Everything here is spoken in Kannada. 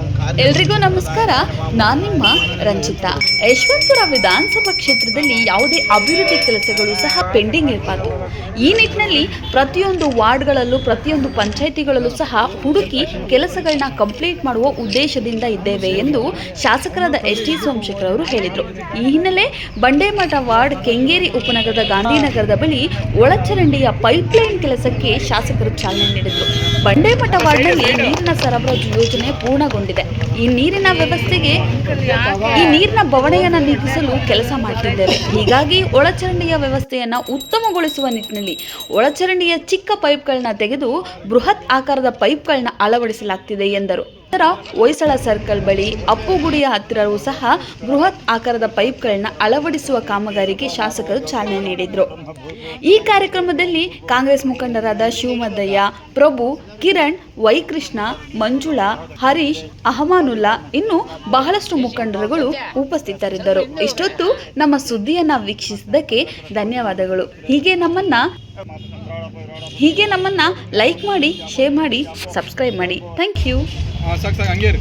Nunca. ಎಲ್ರಿಗೂ ನಮಸ್ಕಾರ. ನಾನು ನಿಮ್ಮ ರಂಜಿತಾ. ಯಶವಂತಪುರ ವಿಧಾನಸಭಾ ಕ್ಷೇತ್ರದಲ್ಲಿ ಯಾವುದೇ ಅಭಿವೃದ್ಧಿ ಕೆಲಸಗಳು ಸಹ ಪೆಂಡಿಂಗ್ ಇರಬಾರ್ದು. ಈ ನಿಟ್ಟಿನಲ್ಲಿ ಪ್ರತಿಯೊಂದು ವಾರ್ಡ್ಗಳಲ್ಲೂ, ಪ್ರತಿಯೊಂದು ಪಂಚಾಯಿತಿಗಳಲ್ಲೂ ಸಹ ಹುಡುಕಿ ಕೆಲಸಗಳನ್ನ ಕಂಪ್ಲೀಟ್ ಮಾಡುವ ಉದ್ದೇಶದಿಂದ ಇದ್ದೇವೆ ಎಂದು ಶಾಸಕರಾದ ಎಸ್ ಟಿ ಸೋಮಶೇಖರ್ ಅವರು ಹೇಳಿದರು. ಈ ಹಿನ್ನೆಲೆ ಬಂಡೇಮಠ ವಾರ್ಡ್ ಕೆಂಗೇರಿ ಉಪನಗರದ ಗಾಂಧಿನಗರದ ಬಳಿ ಒಳಚರಂಡಿಯ ಪೈಪ್ಲೈನ್ ಕೆಲಸಕ್ಕೆ ಶಾಸಕರು ಚಾಲನೆ ನೀಡಿದರು. ಬಂಡೇಮಠ ವಾರ್ಡ್ನಲ್ಲಿ ನೀರಿನ ಸರಬರಾಜು ಯೋಜನೆ ಪೂರ್ಣಗೊಂಡಿದೆ. ಈ ನೀರಿನ ವ್ಯವಸ್ಥೆಗೆ ಈ ನೀರಿನ ಬವಣೆಯನ್ನು ನೀಗಿಸಲು ಕೆಲಸ ಮಾಡ್ತಿದ್ದೇವೆ ಹೀಗಾಗಿ ಒಳಚರಂಡಿಯ ವ್ಯವಸ್ಥೆಯನ್ನು ಉತ್ತಮಗೊಳಿಸುವ ನಿಟ್ಟಿನಲ್ಲಿ ಒಳಚರಂಡಿಯ ಚಿಕ್ಕ ಪೈಪ್ಗಳನ್ನ ತೆಗೆದು ಬೃಹತ್ ಆಕಾರದ ಪೈಪ್ಗಳನ್ನ ಅಳವಡಿಸಲಾಗ್ತಿದೆ ಎಂದರು. ನಂತರ ಹೊಯ್ಸಳ ಸರ್ಕಲ್ ಬಳಿ ಅಪ್ಪುಗುಡಿಯ ಹತ್ತಿರವೂ ಸಹ ಬೃಹತ್ ಆಕಾರದ ಪೈಪ್ಗಳನ್ನ ಅಳವಡಿಸುವ ಕಾಮಗಾರಿಗೆ ಶಾಸಕರು ಚಾಲನೆ ನೀಡಿದರು. ಈ ಕಾರ್ಯಕ್ರಮದಲ್ಲಿ ಕಾಂಗ್ರೆಸ್ ಮುಖಂಡರಾದ ಶಿವಮದ್ದಯ್ಯ, ಪ್ರಭು, ಕಿರಣ್, ವೈಕೃಷ್ಣ, ಮಂಜುಳಾ, ಹರೀಶ್, ಅಹಮಾನುಲ್ಲಾ ಇನ್ನು ಬಹಳಷ್ಟು ಮುಖಂಡರುಗಳು ಉಪಸ್ಥಿತರಿದ್ದರು. ಇಷ್ಟೊತ್ತು ನಮ್ಮ ಸುದ್ದಿಯನ್ನ ವೀಕ್ಷಿಸಿದ್ದಕ್ಕೆ ಧನ್ಯವಾದಗಳು. ಹೀಗೆ ನಮ್ಮನ್ನ ಹೀಗೆ ನಮ್ಮನ್ನ ಲೈಕ್ ಮಾಡಿ, ಶೇರ್ ಮಾಡಿ, ಸಬ್ಸ್ಕ್ರೈಬ್ ಮಾಡಿ. Thank you. ಹಾಂ ಸಾಕು ಸಾಕು ಹಂಗೆ ಇರಿ